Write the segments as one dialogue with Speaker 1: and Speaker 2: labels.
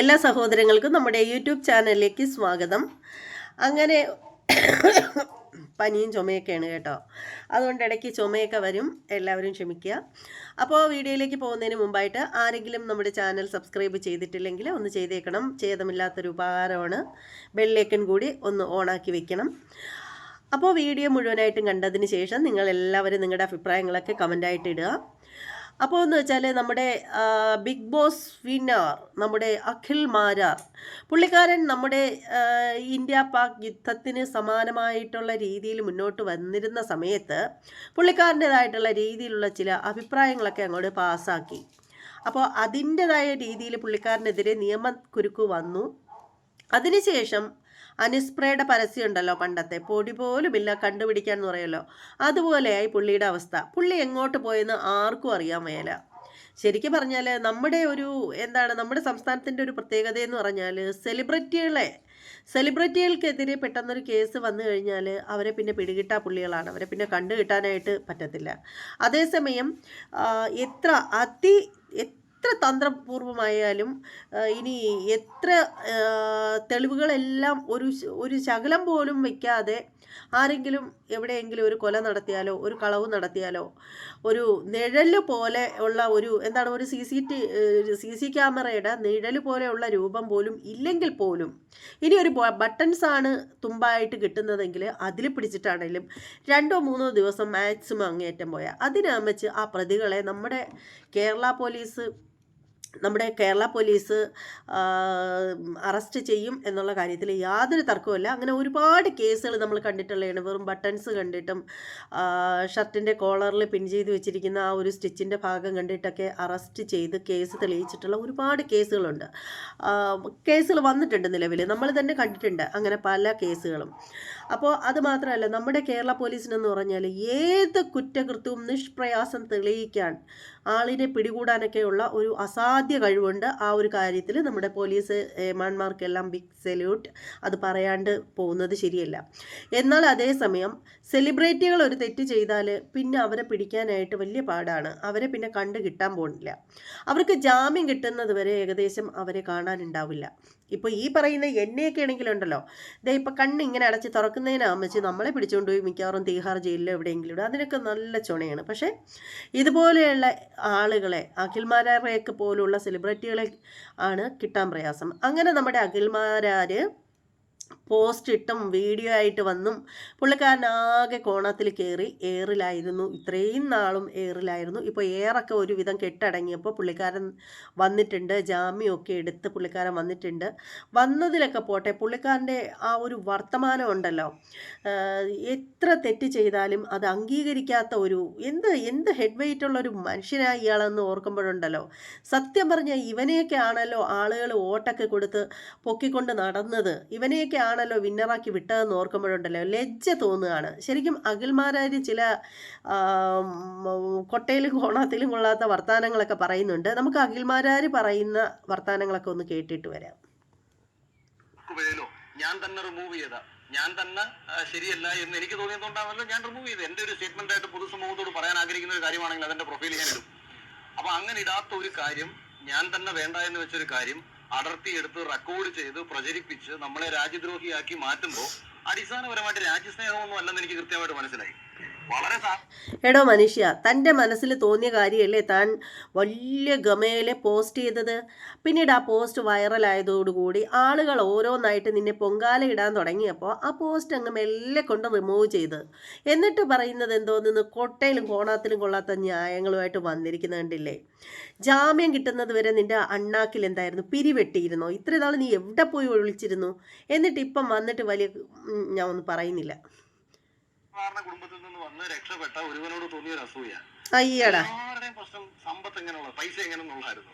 Speaker 1: എല്ലാ സഹോദരങ്ങൾക്കും നമ്മുടെ യൂട്യൂബ് ചാനലിലേക്ക് സ്വാഗതം. അങ്ങനെ പനിയും ചുമയൊക്കെയാണ് കേട്ടോ. അതുകൊണ്ട് ഇടയ്ക്ക് ചുമയൊക്കെ വരും. എല്ലാവരും ക്ഷമിക്കുക. അപ്പോൾ വീഡിയോയിലേക്ക് പോകുന്നതിന് മുമ്പായിട്ട് ആരെങ്കിലും നമ്മുടെ ചാനൽ സബ്സ്ക്രൈബ് ചെയ്തിട്ടില്ലെങ്കിൽ ഒന്ന് ചെയ്തേക്കണം. ഛേദമില്ലാത്തൊരു ഉപകാരമാണ്. ബെല്ലേക്കൻ കൂടി ഒന്ന് ഓണാക്കി വെക്കണം. അപ്പോൾ വീഡിയോ മുഴുവനായിട്ടും കണ്ടതിന് ശേഷം നിങ്ങളെല്ലാവരും നിങ്ങളുടെ അഭിപ്രായങ്ങളൊക്കെ കമന്റായിട്ട് ഇടുക. അപ്പോൾ എന്ന് വെച്ചാൽ നമ്മുടെ ബിഗ് ബോസ് വിന്നർ നമ്മുടെ അഖിൽ മാരാർ. പുള്ളിക്കാരൻ നമ്മുടെ ഇന്ത്യ പാക് യുദ്ധത്തിന് സമാനമായിട്ടുള്ള രീതിയിൽ മുന്നോട്ട് വന്നിരുന്ന സമയത്ത് പുള്ളിക്കാരന്റെതായിട്ടുള്ള രീതിയിലുള്ള ചില അഭിപ്രായങ്ങളൊക്കെ അങ്ങോട്ട് പാസ്സാക്കി. അപ്പോൾ അതിന്റെതായ രീതിയിൽ പുള്ളിക്കാരനെതിരെ നിയമക്കുരുക്ക് വന്നു. അതിനുശേഷം അനിസ്പ്രയുടെ പരസ്യം ഉണ്ടല്ലോ പണ്ടത്തെ. പൊടി പോലുമില്ല കണ്ടുപിടിക്കാൻ എന്ന് പറയുമല്ലോ. അതുപോലെയായി പുള്ളിയുടെ അവസ്ഥ. പുള്ളി എങ്ങോട്ട് പോയെന്ന് ആർക്കും അറിയാൻ മേല ശരിക്കും പറഞ്ഞാൽ നമ്മുടെ ഒരു എന്താണ് നമ്മുടെ സംസ്ഥാനത്തിന്റെ ഒരു പ്രത്യേകത എന്ന് പറഞ്ഞാൽ സെലിബ്രിറ്റികളെ സെലിബ്രിറ്റികൾക്കെതിരെ പെട്ടെന്നൊരു കേസ് വന്നു കഴിഞ്ഞാൽ അവരെ പിന്നെ പിടികിട്ടാ പുള്ളികളാണ്. അവരെ പിന്നെ കണ്ടു കിട്ടാനായിട്ട് പറ്റത്തില്ല. അതേസമയം എത്ര അതി എത്ര തന്ത്രപൂർവമായാലും ഇനി എത്ര തെളിവുകളെല്ലാം ഒരു ഒരു ശകലം പോലും വയ്ക്കാതെ ആരെങ്കിലും എവിടെയെങ്കിലും ഒരു കൊല നടത്തിയാലോ ഒരു കളവ് നടത്തിയാലോ ഒരു നിഴൽ പോലെ ഉള്ള ഒരു എന്താണ് ഒരു C C T C C ക്യാമറയുടെ നിഴൽ പോലെയുള്ള രൂപം പോലും ഇല്ലെങ്കിൽ പോലും ഇനി ഒരു ബട്ടൺസ് ആണ് തുമ്പായിട്ട് കിട്ടുന്നതെങ്കിൽ അതിൽ പിടിച്ചിട്ടാണെങ്കിലും രണ്ടോ മൂന്നോ ദിവസം മാക്സിമം അങ്ങേറ്റം പോയാൽ അതിനമ്മച്ച് ആ പ്രതികളെ നമ്മുടെ കേരള പോലീസ് നമ്മുടെ കേരള പോലീസ് അറസ്റ്റ് ചെയ്യും എന്നുള്ള കാര്യത്തിൽ യാതൊരു തർക്കവുമില്ല അങ്ങനെ ഒരുപാട് കേസുകൾ നമ്മൾ കണ്ടിട്ടുള്ളതാണ്. വെറും ബട്ടൺസ് കണ്ടിട്ടും ഷർട്ടിന്റെ കോളറിൽ പിൻ ചെയ്ത് വെച്ചിരിക്കുന്ന ആ ഒരു സ്റ്റിച്ചിന്റെ ഭാഗം കണ്ടിട്ടൊക്കെ അറസ്റ്റ് ചെയ്ത് കേസ് തെളിയിച്ചിട്ടുള്ള ഒരുപാട് കേസുകളുണ്ട്. കേസുകൾ വന്നിട്ടുണ്ട് നിലവിൽ. നമ്മൾ തന്നെ കണ്ടിട്ടുണ്ട് അങ്ങനെ പല കേസുകളും. അപ്പോൾ അത് മാത്രമല്ല നമ്മുടെ കേരള പോലീസിനെന്ന് പറഞ്ഞാൽ ഏത് കുറ്റകൃത്യവും നിഷ്പ്രയാസം തെളിയിക്കാൻ ആളിനെ പിടികൂടാനൊക്കെയുള്ള ഒരു അസാധ്യ കഴിവുണ്ട്. ആ ഒരു കാര്യത്തിൽ നമ്മുടെ പോലീസ് ഏമാന്മാർക്കെല്ലാം ബിഗ് സെല്യൂട്ട്. അത് പറയാണ്ട് പോകുന്നത് ശരിയല്ല. എന്നാൽ അതേസമയം സെലിബ്രിറ്റികൾ ഒരു തെറ്റ് ചെയ്താൽ പിന്നെ അവരെ പിടിക്കാനായിട്ട് വലിയ പാടാണ്. അവരെ പിന്നെ കണ്ടു കിട്ടാൻ പോകുന്നില്ല. അവർക്ക് ജാമ്യം കിട്ടുന്നത് വരെ ഏകദേശം അവരെ കാണാനുണ്ടാവില്ല. ഇപ്പോൾ ഈ പറയുന്ന എന്നെയൊക്കെ ആണെങ്കിലുണ്ടല്ലോ ഇതേ ഇപ്പം കണ്ണ് ഇങ്ങനെ അടച്ച് തുറക്കുന്നതിനാകുമ്പോൾ നമ്മളെ പിടിച്ചുകൊണ്ട് പോയി മിക്കവാറും തീഹാർ ജയിലിലോ എവിടെയെങ്കിലും ഇടും. അതിനൊക്കെ നല്ല ചുണയാണ്. പക്ഷേ ഇതുപോലെയുള്ള ആളുകളെ അഖിൽമാരാരെയൊക്കെ പോലുള്ള സെലിബ്രിറ്റികളെ ആണ് കിട്ടാൻ പ്രയാസം. അങ്ങനെ നമ്മുടെ അഖിൽമാരാർ പോസ്റ്റ് ഇട്ടും വീഡിയോ ആയിട്ട് വന്നും പുള്ളിക്കാരൻ ആകെ കോണത്തിൽ കയറി എയറിലായിരുന്നു. ഇത്രയും നാളും എയറിലായിരുന്നു. ഇപ്പോൾ എയറൊക്കെ ഒരുവിധം കെട്ടടങ്ങിയപ്പോൾ പുള്ളിക്കാരൻ വന്നിട്ടുണ്ട്. ജാമ്യമൊക്കെ എടുത്ത് പുള്ളിക്കാരൻ വന്നിട്ടുണ്ട്. വന്നതിലൊക്കെ പോട്ടെ പുള്ളിക്കാരന്റെ ആ ഒരു വർത്തമാനം ഉണ്ടല്ലോ. എത്ര തെറ്റ് ചെയ്താലും അത് അംഗീകരിക്കാത്ത ഒരു എന്ത് എന്ത് ഹെഡ് വെയിറ്റ് ഉള്ള ഒരു മനുഷ്യനായി ഇയാളെന്ന് ഓർക്കുമ്പോഴുണ്ടല്ലോ. സത്യം പറഞ്ഞാൽ ഇവനെയൊക്കെ ആണല്ലോ ആളുകൾ ഓട്ടൊക്കെ കൊടുത്ത് പൊക്കിക്കൊണ്ട് നടന്നത്. ഇവനെയൊക്കെ ആണല്ലോ വിന്നറാക്കി വിട്ടതെന്ന് ഓർക്കുമ്പോഴുണ്ടല്ലോ. ലജ്ജ തോന്നുകയാണ്. ശരിക്കും അഖിൽമാരാര് ചില കൊട്ടയിലും കോണാത്തിലും കൊള്ളാത്ത വർത്തമാനങ്ങളൊക്കെ പറയുന്നുണ്ട്. നമുക്ക് അഖിൽമാരാര് പറയുന്ന വർത്തമാനങ്ങളൊക്കെ ഒന്ന് കേട്ടിട്ട് വരാം.
Speaker 2: ഞാൻ തന്നെ റിമൂവ് ചെയ്ത. ഞാൻ തന്നെ ശരിയല്ല എന്ന് എനിക്ക് തോന്നിയതുകൊണ്ടാണല്ലോ ഞാൻ റിമൂവ് ചെയ്തത്. എന്റെ ഒരു സ്റ്റേറ്റ്മെന്റ് ആയിട്ട് പൊതുസമൂഹത്തോട് പറയാൻ ആഗ്രഹിക്കുന്ന ഒരു കാര്യമാണെങ്കിൽ അതിന്റെ പ്രൊഫൈൽ ഞാൻ ഇടും. അപ്പൊ അങ്ങനെ ഇടാത്ത ഒരു കാര്യം ഞാൻ തന്നെ വേണ്ട എന്ന് വെച്ചൊരു കാര്യം അടർത്തിയെടുത്ത് റെക്കോർഡ് ചെയ്ത് പ്രചരിപ്പിച്ച് നമ്മളെ രാജ്യദ്രോഹിയാക്കി മാറ്റുമ്പോൾ അടിസ്ഥാനപരമായിട്ട് രാജ്യസ്നേഹമൊന്നും അല്ലെന്ന് എനിക്ക് കൃത്യമായിട്ട് മനസ്സിലായി.
Speaker 1: എടോ മനുഷ്യ തന്റെ മനസ്സിൽ തോന്നിയ കാര്യമല്ലേ താൻ വലിയ ഗമയിൽ പോസ്റ്റ് ചെയ്തത്? പിന്നീട് ആ പോസ്റ്റ് വൈറലായതോടുകൂടി ആളുകൾ ഓരോന്നായിട്ട് നിന്നെ പൊങ്കാല ഇടാൻ തുടങ്ങിയപ്പോൾ ആ പോസ്റ്റ് അങ്ങ് മെല്ലെ കൊണ്ട് റിമൂവ് ചെയ്ത്. എന്നിട്ട് പറയുന്നത് എന്തോന്ന് കൊട്ടയിലും കോണാത്തിലും കൊള്ളാത്ത ന്യായങ്ങളുമായിട്ട് വന്നിരിക്കുന്നത് കണ്ടില്ലേ? ജാമ്യം കിട്ടുന്നത് വരെ നിന്റെ അണ്ണാക്കിൽ എന്തായിരുന്നു? പിരിവെട്ടിയിരുന്നോ? ഇത്ര നീ എവിടെ പോയി ഒളിച്ചിരുന്നു? എന്നിട്ട് ഇപ്പം വന്നിട്ട് വലിയ ഞാൻ ഒന്നും പറയുന്നില്ല.
Speaker 2: സാധാരണ കുടുംബത്തിൽ നിന്ന് വന്ന് രക്ഷപ്പെട്ട ഒരുവനോട് തോന്നിയ ഒരു അസൂയ.
Speaker 1: അയ്യടാ.
Speaker 2: എല്ലാവരുടെയും പ്രശ്നം സമ്പത്ത് എങ്ങനെയുള്ള പൈസ എങ്ങനെയെന്നുള്ളായിരുന്നു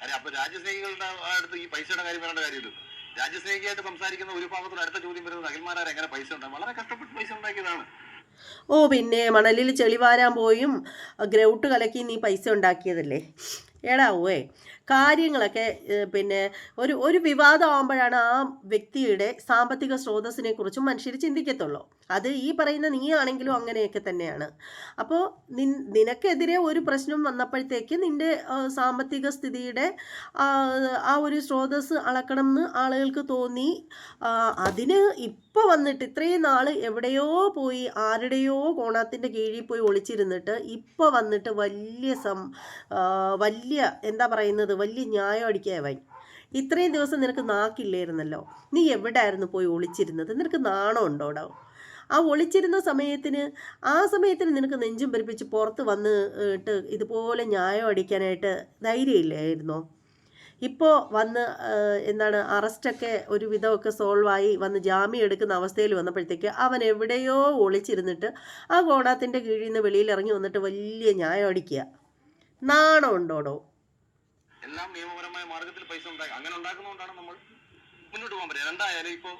Speaker 2: കാര്യം അപ്പൊ രാജ്യസ്നേഹികളുടെ അടുത്ത് ഈ പൈസയുടെ കാര്യം വരേണ്ട കാര്യമില്ല. രാജ്യസ്നേഹിയായിട്ട് സംസാരിക്കുന്ന ഒരു ഭാഗത്തോട് അടുത്ത ചോദ്യം വരുന്നത് അഖിൽമാരാർ എങ്ങനെ പൈസ ഉണ്ടാകും വളരെ കഷ്ടപ്പെട്ട് പൈസ ഉണ്ടാക്കിയതാണ്.
Speaker 1: ഓ പിന്നെ മണലിൽ ചെളി വാരാൻ പോയും ഗ്രൗട്ട് കലക്കി നീ പൈസ ഉണ്ടാക്കിയതല്ലേ? എടാവേ കാര്യങ്ങളൊക്കെ പിന്നെ ഒരു ഒരു വിവാദം ആകുമ്പോഴാണ് ആ വ്യക്തിയുടെ സാമ്പത്തിക സ്രോതസ്സിനെ കുറിച്ചും മനുഷ്യർ ചിന്തിക്കത്തുള്ളൂ. അത് ഈ പറയുന്ന നീ ആണെങ്കിലും അങ്ങനെയൊക്കെ തന്നെയാണ്. അപ്പോൾ നിൻ നിനക്കെതിരെ ഒരു പ്രശ്നം വന്നപ്പോഴത്തേക്ക് നിന്റെ സാമ്പത്തിക സ്ഥിതിയുടെ ആ, ഒരു സ്രോതസ് അളക്കണം എന്ന് ആളുകൾക്ക് തോന്നി. അതിന് ഇപ്പോൾ വന്നിട്ട് ഇത്രയും നാൾ എവിടെയോ പോയി ആരുടെയോ കോണാത്തിന്റെ കീഴിൽ പോയി ഒളിച്ചിരുന്നിട്ട് ഇപ്പോൾ വന്നിട്ട് വലിയ സം വലിയ എന്താ പറയുന്നത് വലിയ ന്യായം അടിക്കാവൻ ഇത്രയും ദിവസം നിനക്ക് നാക്കില്ലായിരുന്നല്ലോ. നീ എവിടെയായിരുന്നു പോയി ഒളിച്ചിരുന്നത്? നിനക്ക് നാണം ഉണ്ടോടാ? ആ ഒളിച്ചിരുന്ന സമയത്തിന് ആ സമയത്തിന് നിനക്ക് നെഞ്ചും പെരുപ്പിച്ച് പുറത്ത് വന്ന് ഇട്ട് ഇതുപോലെ ന്യായം അടിക്കാനായിട്ട് ധൈര്യമില്ലായിരുന്നോ? ഇപ്പോൾ വന്ന് എന്താണ് അറസ്റ്റൊക്കെ ഒരു വിധമൊക്കെ സോൾവായി വന്ന് ജാമ്യം എടുക്കുന്ന അവസ്ഥയിൽ വന്നപ്പോഴത്തേക്ക് അവൻ എവിടെയോ ഒളിച്ചിരുന്നിട്ട് ആ ഗോണാത്തിന്റെ കീഴിൽ നിന്ന് വെളിയിൽ ഇറങ്ങി വന്നിട്ട് വലിയ ന്യായം അടിക്കുക. നാണം ഉണ്ടോടോ?
Speaker 2: നിയമപരമായ മാർഗത്തിൽ പൈസ ഉണ്ടാക്കാം. അങ്ങനെ ഉണ്ടാക്കുന്നതുകൊണ്ടാണ് നമ്മൾ മുന്നോട്ട് പോകാൻ പറ്റുക. രണ്ടായാലും ഇപ്പോൾ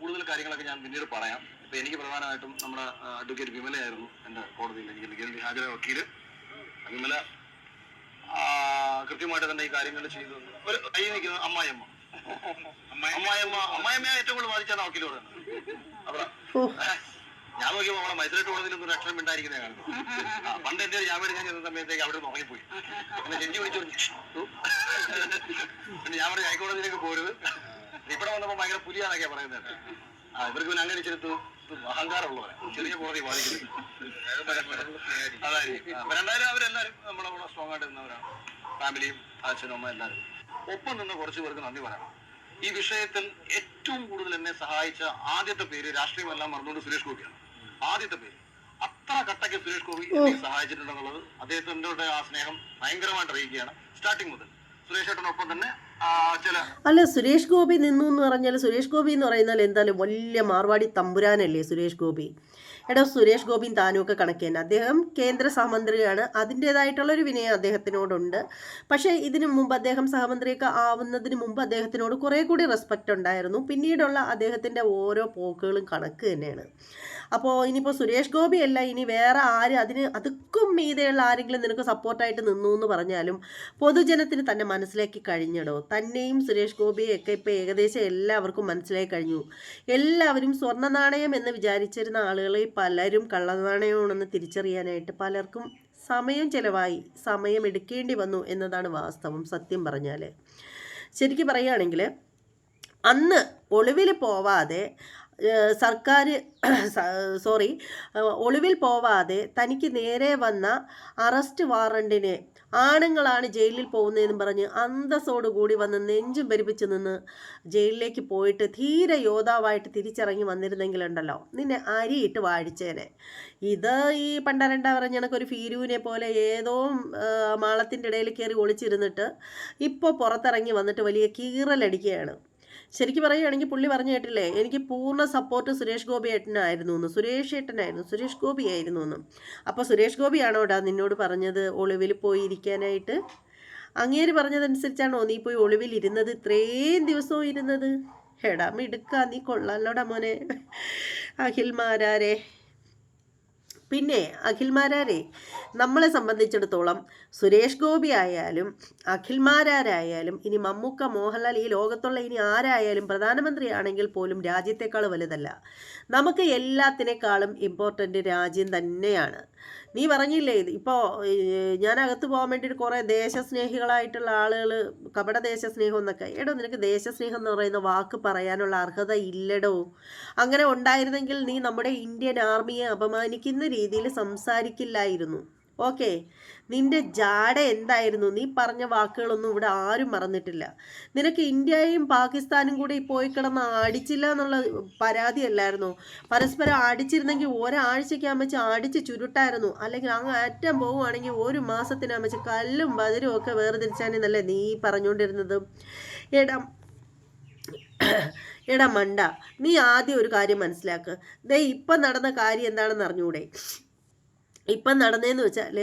Speaker 2: കൂടുതൽ കാര്യങ്ങളൊക്കെ ഞാൻ പിന്നീട് പറയാം. ഇപ്പൊ എനിക്ക് പ്രധാനമായിട്ടും നമ്മുടെ അഡ്വക്കേറ്റ് വിമലയായിരുന്നു എന്റെ കോടതിയിൽ എനിക്ക് ലീഗൽ ഹാജരായ വക്കീൽ. വിമല ആ, കൃത്യമായിട്ട് തന്നെ ഈ കാര്യങ്ങൾ ചെയ്തു. ഒരു കൈ നിൽക്കുന്നത് അമ്മായിയമ്മ. അമ്മായിയമ്മ. അമ്മായിയമ്മയെ ഏറ്റവും കൂടുതൽ ബാധിച്ചാണ് വക്കീലോട്
Speaker 1: ഓ
Speaker 2: ഞാൻ നോക്കിയപ്പോൾ നമ്മളെ മൈസൂരേറ്റ് കോടതിയിൽ ഒരു അക്ഷരം ഉണ്ടായിരിക്കുന്നേ കാണുന്നു. പണ്ട് എന്റെ ഒരു ജാമ്യം എടുക്കാൻ ചെന്ന സമയത്തേക്ക് അവിടെ നിന്ന് പിന്നെ ചെഞ്ചി വിളിച്ചു പിന്നെ ഞാൻ പറഞ്ഞു ഹൈക്കോടതിയിലേക്ക് പോരുത്. ഇവിടെ വന്നപ്പോ ഭയങ്കര പുലിയാണൊക്കെ പറയുന്നത്. ആ ഇവർക്ക് പിന്നെ അങ്ങനെ ചെലുത്തു ചെറിയ ആയിട്ട് നിന്നവരാണ്. എല്ലാവരും ഒപ്പം നിന്ന് കുറച്ചു പേർക്ക് നന്ദി പറയണം. ഈ വിഷയത്തിൽ ഏറ്റവും കൂടുതൽ എന്നെ സഹായിച്ച ആദ്യത്തെ പേര് രാഷ്ട്രീയമെല്ലാം മറന്നുകൊണ്ട് സുരേഷ് ഗോപിയാണ്. ആദ്യത്തെ പേര് അത്ര കട്ടയ്ക്ക് സുരേഷ് ഗോപി എന്നെ സഹായിച്ചിട്ടുണ്ടെന്നുള്ളത് അദ്ദേഹത്തിന്റെ ആ സ്നേഹം ഭയങ്കരമായിട്ട് അറിയിക്കുകയാണ്. സ്റ്റാർട്ടിങ് മുതൽ. സുരേഷ് ഏട്ടനൊപ്പം തന്നെ
Speaker 1: അല്ല സുരേഷ് ഗോപി നിന്നു എന്ന് പറഞ്ഞാൽ സുരേഷ് ഗോപി എന്ന് പറയുന്നാൽ എന്തായാലും വലിയ മാർവാടി തമ്പുരാനല്ലേ സുരേഷ് ഗോപി. എടോ സുരേഷ് ഗോപിയും താനും ഒക്കെ കണക്ക് തന്നെ. അദ്ദേഹം കേന്ദ്ര സഹമന്ത്രിയാണ്. അതിന്റേതായിട്ടുള്ള ഒരു വിനയം അദ്ദേഹത്തിനോടുണ്ട്. പക്ഷേ ഇതിനു മുമ്പ് അദ്ദേഹം സഹമന്ത്രിയൊക്കെ ആവുന്നതിന് മുമ്പ് അദ്ദേഹത്തിനോട് കുറേ കൂടി റെസ്പെക്റ്റ് ഉണ്ടായിരുന്നു. പിന്നീടുള്ള അദ്ദേഹത്തിന്റെ ഓരോ പോക്കുകളും കണക്ക് തന്നെയാണ്. അപ്പോൾ ഇനിയിപ്പോൾ സുരേഷ് ഗോപി അല്ല ഇനി വേറെ ആര് അതിന് അതുക്കും മീതെയുള്ള ആരെങ്കിലും നിനക്ക് സപ്പോർട്ടായിട്ട് നിന്നു എന്ന് പറഞ്ഞാലും പൊതുജനത്തിന് തന്നെ മനസ്സിലാക്കി കഴിഞ്ഞടോ. തന്നെയും സുരേഷ് ഗോപിയൊക്കെ ഇപ്പോൾ ഏകദേശം എല്ലാവർക്കും മനസ്സിലായി കഴിഞ്ഞു. എല്ലാവരും സ്വർണ നാണയം എന്ന് വിചാരിച്ചിരുന്ന ആളുകളെ പലരും കള്ളനാണയമാണെന്ന് തിരിച്ചറിയാനായിട്ട് പലർക്കും സമയം ചിലവായി. സമയം എടുക്കേണ്ടി വന്നു എന്നതാണ് വാസ്തവം സത്യം പറഞ്ഞാൽ ശരിക്കും പറയുകയാണെങ്കിൽ അന്ന് ഒളിവിൽ പോവാതെ സർക്കാർ സോറി ഒളിവിൽ പോവാതെ തനിക്ക് നേരെ വന്ന അറസ്റ്റ് വാറണ്ടിനെ ആണുങ്ങളാണ് ജയിലിൽ പോകുന്നതെന്ന് പറഞ്ഞ് അന്തസ്സോട് കൂടി വന്ന് നെഞ്ചും പെരുപ്പിച്ച് നിന്ന് ജയിലിലേക്ക് പോയിട്ട് ധീര യോദ്ധാവായിട്ട് തിരിച്ചിറങ്ങി വന്നിരുന്നെങ്കിലുണ്ടല്ലോ. നിന്നെ അരിയിട്ട് വാഴിച്ചേനെ. ഇത് ഈ പണ്ടരണ്ട പറഞ്ഞ കണക്കൊരു ഫീരൂവിനെ പോലെ ഏതോ മാളത്തിന്റെ ഇടയിൽ കയറി ഒളിച്ചിരുന്നിട്ട് ഇപ്പോൾ പുറത്തിറങ്ങി വന്നിട്ട് വലിയ കീറലടിക്കുകയാണ്. ശരിക്കും പറയുകയാണെങ്കിൽ പുള്ളി പറഞ്ഞു കേട്ടില്ലേ? എനിക്ക് പൂർണ സപ്പോർട്ട് സുരേഷ് ഗോപി ഏട്ടനായിരുന്നു എന്ന് സുരേഷ് ഏട്ടനായിരുന്നു. സുരേഷ് ഗോപി ആയിരുന്നു എന്ന് അപ്പോൾ സുരേഷ് ഗോപിയാണോടാ നിന്നോട് പറഞ്ഞത് ഒളിവിൽ പോയി ഇരിക്കാനായിട്ട്? അങ്ങേര് പറഞ്ഞതനുസരിച്ചാണോ നീ പോയി ഒളിവിൽ ഇരുന്നത്? ഇത്രയും ദിവസവും ഇരുന്നത്? എടാ മിടുക്കാ നീ. കൊള്ളാലോടാ മോനെ. അഖിൽമാരാരെ. പിന്നെ അഖിൽമാരാരെ നമ്മളെ സംബന്ധിച്ചിടത്തോളം സുരേഷ് ഗോപി ആയാലും അഖിൽമാരാരായാലും ഇനി മമ്മൂക്ക മോഹൻലാൽ ഈ ലോകത്തുള്ള ഇനി ആരായാലും പ്രധാനമന്ത്രി ആണെങ്കിൽ പോലും രാജ്യത്തെക്കാൾ വലുതല്ല. നമുക്ക് എല്ലാത്തിനേക്കാളും ഇമ്പോർട്ടന്റ് രാജ്യം തന്നെയാണ്. നീ പറഞ്ഞില്ലേ ഇത് ഇപ്പോൾ ഞാൻ അകത്ത് പോകാൻ വേണ്ടിയിട്ട് കുറേ ദേശസ്നേഹികളായിട്ടുള്ള ആളുകൾ കപട ദേശസ്നേഹം എന്നൊക്കെ. എടോ നിനക്ക് ദേശസ്നേഹം എന്ന് പറയുന്ന വാക്ക് പറയാനുള്ള അർഹത ഇല്ലടോ. അങ്ങനെ ഉണ്ടായിരുന്നെങ്കിൽ നീ നമ്മുടെ ഇന്ത്യൻ ആർമിയെ അപമാനിക്കുന്ന രീതിയിൽ സംസാരിക്കില്ലായിരുന്നു. ഓക്കെ. നിന്റെ ജാട എന്തായിരുന്നു? നീ പറഞ്ഞ വാക്കുകളൊന്നും ഇവിടെ ആരും മറന്നിട്ടില്ല. നിനക്ക് ഇന്ത്യയും പാകിസ്ഥാനും കൂടി പോയി കിടന്ന് അടിച്ചില്ല എന്നുള്ള പരാതിയല്ലായിരുന്നു പരസ്പരം അടിച്ചിരുന്നെങ്കിൽ ഒരാഴ്ചയ്ക്ക് വെച്ച് അടിച്ച് ചുരുട്ടായിരുന്നു. അല്ലെങ്കിൽ അങ്ങ് അറ്റം പോവുകയാണെങ്കിൽ ഒരു മാസത്തിന് വെച്ച് കല്ലും ബദരും ഒക്കെ വേർതിരിച്ചാനെന്നല്ലേ നീ പറഞ്ഞുകൊണ്ടിരുന്നത്? എടാ എടാ മണ്ട നീ ആദ്യം ഒരു കാര്യം മനസ്സിലാക്ക്. ദേ ഇപ്പം നടന്ന കാര്യം എന്താണെന്ന് അറിഞ്ഞൂടെ? ഇപ്പം നടന്നതെന്ന് വെച്ചാൽ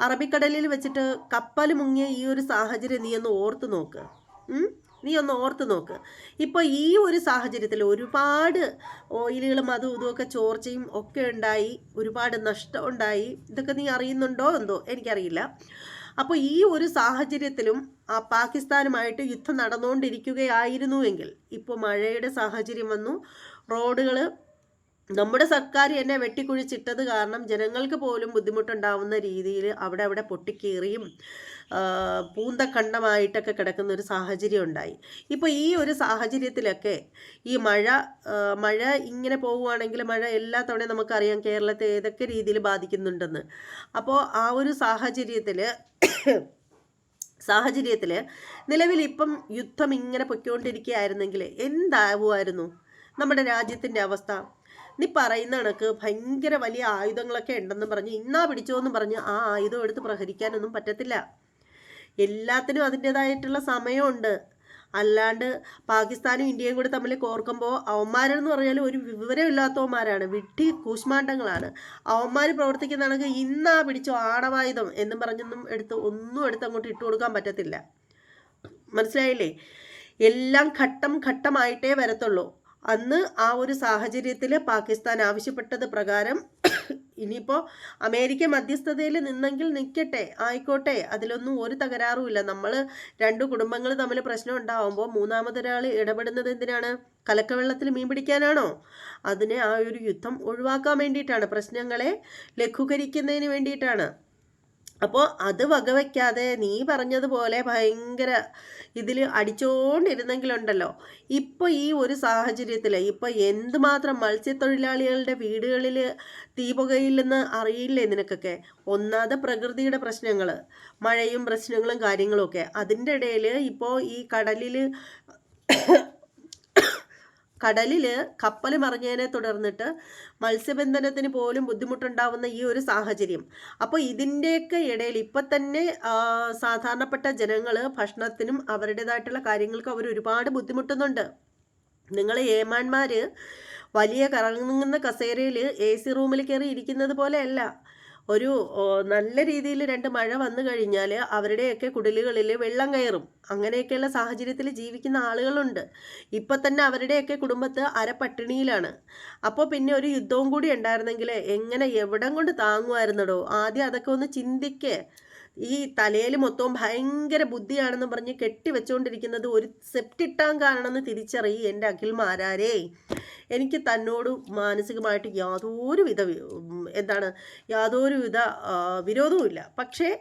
Speaker 1: അറബിക്കടലിൽ വെച്ചിട്ട് കപ്പൽ മുങ്ങിയ ഈ ഒരു സാഹചര്യം നീ ഒന്ന് ഓർത്ത് നോക്ക്. നീ ഒന്ന് ഓർത്ത് നോക്ക്. ഇപ്പോൾ ഈ ഒരു സാഹചര്യത്തിൽ ഒരുപാട് ഓയിലുകളും അതും ഇതുമൊക്കെ ചോർച്ചയും ഒക്കെ ഉണ്ടായി ഒരുപാട് നഷ്ടം ഉണ്ടായി. ഇതൊക്കെ നീ അറിയുന്നുണ്ടോ എന്തോ? എനിക്കറിയില്ല. അപ്പോൾ ഈ ഒരു സാഹചര്യത്തിലും ആ പാകിസ്ഥാനുമായിട്ട് യുദ്ധം നടന്നുകൊണ്ടിരിക്കുകയായിരുന്നുവെങ്കിൽ ഇപ്പോൾ മഴയുടെ സാഹചര്യം വന്നു. റോഡുകൾ നമ്മുടെ സർക്കാർ എന്നെ വെട്ടിക്കുഴിച്ചിട്ടത് കാരണം ജനങ്ങൾക്ക് പോലും ബുദ്ധിമുട്ടുണ്ടാവുന്ന രീതിയിൽ അവിടെ അവിടെ പൊട്ടിക്കേറിയും പൂന്തക്കണ്ടമായിട്ടൊക്കെ കിടക്കുന്ന ഒരു സാഹചര്യം ഉണ്ടായി. ഇപ്പോൾ ഈ ഒരു സാഹചര്യത്തിലൊക്കെ ഈ മഴ മഴ ഇങ്ങനെ പോവുകയാണെങ്കിൽ മഴ എല്ലാ തവണയും നമുക്കറിയാം കേരളത്തെ ഏതൊക്കെ രീതിയിൽ ബാധിക്കുന്നുണ്ടെന്ന്. അപ്പോൾ ആ ഒരു സാഹചര്യത്തിൽ സാഹചര്യത്തിൽ നിലവിൽ ഇപ്പം യുദ്ധം ഇങ്ങനെ പൊയ്ക്കൊണ്ടിരിക്കുകയായിരുന്നെങ്കിൽ എന്താവുമായിരുന്നു? നമ്മുടെ രാജ്യത്തിന്റെ അവസ്ഥ. നീ പറയുന്ന കണക്ക് ഭയങ്കര വലിയ ആയുധങ്ങളൊക്കെ ഉണ്ടെന്നും പറഞ്ഞ് ഇന്നാ പിടിച്ചോന്നും പറഞ്ഞ് ആ ആയുധം എടുത്ത് പ്രഹരിക്കാനൊന്നും പറ്റത്തില്ല. എല്ലാത്തിനും അതിന്റെതായിട്ടുള്ള സമയമുണ്ട്. അല്ലാണ്ട് പാകിസ്ഥാനും ഇന്ത്യയും കൂടി തമ്മിൽ കോർക്കുമ്പോൾ അവന്മാരെന്ന് പറഞ്ഞാൽ ഒരു വിവരമില്ലാത്തവന്മാരാണ്. വിട്ടി കൂശ്മാണ്ടങ്ങളാണ് അവന്മാർ പ്രവർത്തിക്കുന്നതാണെങ്കിൽ ഇന്നാ പിടിച്ചോ ആണവായുധം എന്നും പറഞ്ഞൊന്നും എടുത്ത് ഒന്നും എടുത്ത് അങ്ങോട്ട് ഇട്ട് കൊടുക്കാൻ പറ്റത്തില്ല. മനസ്സിലായില്ലേ? എല്ലാം ഘട്ടം ഘട്ടമായിട്ടേ വരത്തുള്ളൂ. അന്ന് ആ ഒരു സാഹചര്യത്തിൽ പാകിസ്ഥാൻ ആവശ്യപ്പെട്ടത് പ്രകാരം ഇനിയിപ്പോൾ അമേരിക്ക മധ്യസ്ഥതയിൽ നിന്നെങ്കിൽ നിൽക്കട്ടെ ആയിക്കോട്ടെ അതിലൊന്നും ഒരു തകരാറുമില്ല നമ്മൾ രണ്ട് കുടുംബങ്ങൾ തമ്മിൽ പ്രശ്നം ഉണ്ടാവുമ്പോൾ മൂന്നാമതൊരാൾ ഇടപെടുന്നത് എന്തിനാണ്? കലക്കവെള്ളത്തിൽ മീൻ പിടിക്കാനാണോ? അതിനെ ആ ഒരു യുദ്ധം ഒഴിവാക്കാൻ വേണ്ടിയിട്ടാണ്. പ്രശ്നങ്ങളെ ലഘൂകരിക്കുന്നതിന് വേണ്ടിയിട്ടാണ്. അപ്പോൾ അത് വകവയ്ക്കാതെ നീ പറഞ്ഞതുപോലെ ഭയങ്കര ഇതിൽ അടിച്ചുകൊണ്ടിരുന്നെങ്കിലുണ്ടല്ലോ ഇപ്പോൾ ഈ ഒരു സാഹചര്യത്തിൽ ഇപ്പോൾ എന്തുമാത്രം മത്സ്യത്തൊഴിലാളികളുടെ വീടുകളിൽ തീ പുകയില്ലെന്ന് അറിയില്ലേ നിനക്കൊക്കെ? ഒന്നാമത് പ്രകൃതിയുടെ പ്രശ്നങ്ങൾ മഴയും പ്രശ്നങ്ങളും കാര്യങ്ങളും ഒക്കെ അതിന്റെ ഇടയിൽ ഇപ്പോൾ ഈ കടലിൽ കടലിൽ കപ്പൽ മറിഞ്ഞതിനെ തുടർന്നിട്ട് മത്സ്യബന്ധനത്തിന് പോലും ബുദ്ധിമുട്ടുണ്ടാവുന്ന ഈ ഒരു സാഹചര്യം. അപ്പോൾ ഇതിന്റെയൊക്കെ ഇടയിൽ ഇപ്പം തന്നെ സാധാരണപ്പെട്ട ജനങ്ങൾ ഭക്ഷണത്തിനും അവരുടേതായിട്ടുള്ള കാര്യങ്ങൾക്കും അവർ ഒരുപാട് ബുദ്ധിമുട്ടുന്നുണ്ട്. നിങ്ങൾ ഏമാന്മാർ വലിയ കറങ്ങുന്ന കസേരയിൽ എ സി റൂമിൽ കയറി ഇരിക്കുന്നത് പോലെയല്ല. ഒരു നല്ല രീതിയിൽ രണ്ട് മഴ വന്നു കഴിഞ്ഞാൽ അവരുടെയൊക്കെ കുടിലുകളിൽ വെള്ളം കയറും. അങ്ങനെയൊക്കെയുള്ള സാഹചര്യത്തിൽ ജീവിക്കുന്ന ആളുകളുണ്ട്. ഇപ്പം തന്നെ അവരുടെയൊക്കെ കുടുംബത്ത് അര പട്ടിണിയിലാണ് അപ്പോൾ പിന്നെ ഒരു യുദ്ധവും കൂടി ഉണ്ടായിരുന്നെങ്കിൽ എങ്ങനെ എവിടം കൊണ്ട് താങ്ങുമായിരുന്നടോ? ആദ്യം അതൊക്കെ ഒന്ന് ചിന്തിക്കേ. ഈ തലയിൽ മൊത്തവും ഭയങ്കര ബുദ്ധിയാണെന്ന് പറഞ്ഞ് കെട്ടി വെച്ചുകൊണ്ടിരിക്കുന്നത് ഒരു സെപ്റ്റിട്ടാൻ ടാങ്കാണെന്ന് തിരിച്ചറിയി എന്റെ അഖിൽമാരാരേ എനിക്ക് തന്നോട് മാനസികമായിട്ട് യാതൊരു വിധ എന്താണ് യാതൊരു വിധ വിരോധവുമില്ല. പക്ഷേ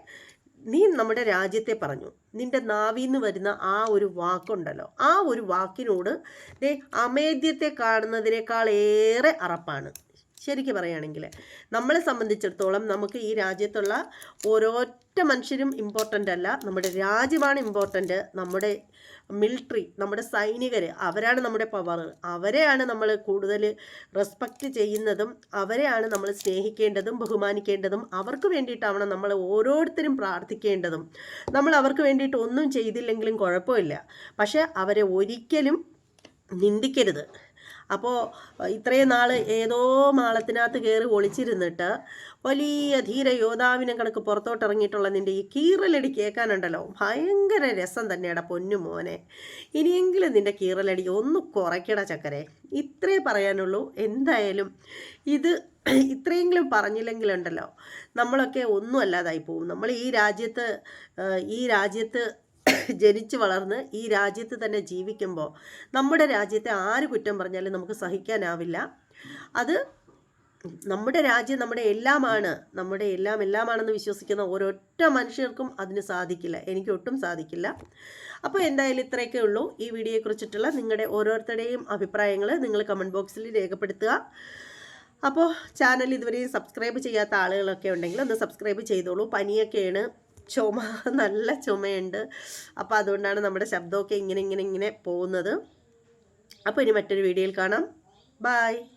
Speaker 1: നീ നമ്മുടെ രാജ്യത്തെ പറഞ്ഞു. നിന്റെ നാവിന്ന് വരുന്ന ആ ഒരു വാക്കുണ്ടല്ലോ. ആ ഒരു വാക്കിനോട് ദേ അമേദ്യത്തെ കാണുന്നതിനേക്കാൾ ഏറെ അറപ്പാണ്. ശരിക്കും പറയുകയാണെങ്കിൽ നമ്മളെ സംബന്ധിച്ചിടത്തോളം നമുക്ക് ഈ രാജ്യത്തുള്ള ഓരോറ്റ മനുഷ്യരും ഇമ്പോർട്ടന്റ് അല്ല. നമ്മുടെ രാജ്യമാണ് ഇമ്പോർട്ടന്റ് നമ്മുടെ മിലിറ്ററി നമ്മുടെ സൈനികർ അവരാണ് നമ്മുടെ പവർ അവരെയാണ് നമ്മൾ കൂടുതൽ റെസ്പെക്റ്റ് ചെയ്യുന്നതും അവരെയാണ് നമ്മൾ സ്നേഹിക്കേണ്ടതും ബഹുമാനിക്കേണ്ടതും അവർക്ക് വേണ്ടിയിട്ടാവണം നമ്മൾ ഓരോരുത്തരും പ്രാർത്ഥിക്കേണ്ടതും. നമ്മൾ അവർക്ക് വേണ്ടിയിട്ട് ഒന്നും ചെയ്തില്ലെങ്കിലും കുഴപ്പമില്ല. പക്ഷേ അവരെ ഒരിക്കലും നിന്ദിക്കരുത്. അപ്പോൾ ഇത്രയും നാൾ ഏതോ മാളത്തിനകത്ത് കയറി ഒളിച്ചിരുന്നിട്ട് വലിയ ധീര യോദ്ധാവിനെ കണക്ക് പുറത്തോട്ട് ഇറങ്ങിയിട്ടുള്ള നിന്റെ ഈ കീറലടി കേൾക്കാനുണ്ടല്ലോ. ഭയങ്കര രസം തന്നെയാടാ പൊന്നു മോനെ. ഇനിയെങ്കിലും നിന്റെ കീറലടി ഒന്ന് കുറയ്ക്കട ചക്കരെ. ഇത്രേ പറയാനുള്ളൂ. എന്തായാലും ഇത് ഇത്രയെങ്കിലും പറഞ്ഞില്ലെങ്കിലുണ്ടല്ലോ. നമ്മളൊക്കെ ഒന്നും അല്ലാതായി പോകും നമ്മൾ ഈ രാജ്യത്ത് ഈ രാജ്യത്ത് ജനിച്ചു വളർന്ന് ഈ രാജ്യത്ത് തന്നെ ജീവിക്കുമ്പോൾ നമ്മുടെ രാജ്യത്തെ ആര് കുറ്റം പറഞ്ഞാലും നമുക്ക് സഹിക്കാനാവില്ല. അത് നമ്മുടെ രാജ്യം നമ്മുടെ എല്ലാമാണ് നമ്മുടെ എല്ലാം എല്ലാമാണെന്ന് വിശ്വസിക്കുന്ന ഓരോറ്റ മനുഷ്യർക്കും അതിന് സാധിക്കില്ല. എനിക്ക് ഒട്ടും സാധിക്കില്ല. അപ്പോൾ എന്തായാലും ഇത്രയൊക്കെ ഉള്ളൂ. ഈ വീഡിയോയെക്കുറിച്ചിട്ടുള്ള നിങ്ങളുടെ ഓരോരുത്തരുടെയും അഭിപ്രായങ്ങൾ നിങ്ങൾ കമന്റ് ബോക്സിൽ രേഖപ്പെടുത്തുക. അപ്പോൾ ചാനൽ ഇതുവരെയും സബ്സ്ക്രൈബ് ചെയ്യാത്ത ആളുകളൊക്കെ ഉണ്ടെങ്കിൽ ഒന്ന് സബ്സ്ക്രൈബ് ചെയ്തോളൂ. പനിയൊക്കെയാണ്. ചുമ നല്ല ചുമയുണ്ട്. അപ്പോൾ അതുകൊണ്ടാണ് നമ്മുടെ ശബ്ദമൊക്കെ ഇങ്ങനെ ഇങ്ങനെ ഇങ്ങനെ പോകുന്നത്. അപ്പോൾ ഇനി മറ്റൊരു വീഡിയോയിൽ കാണാം. ബായ്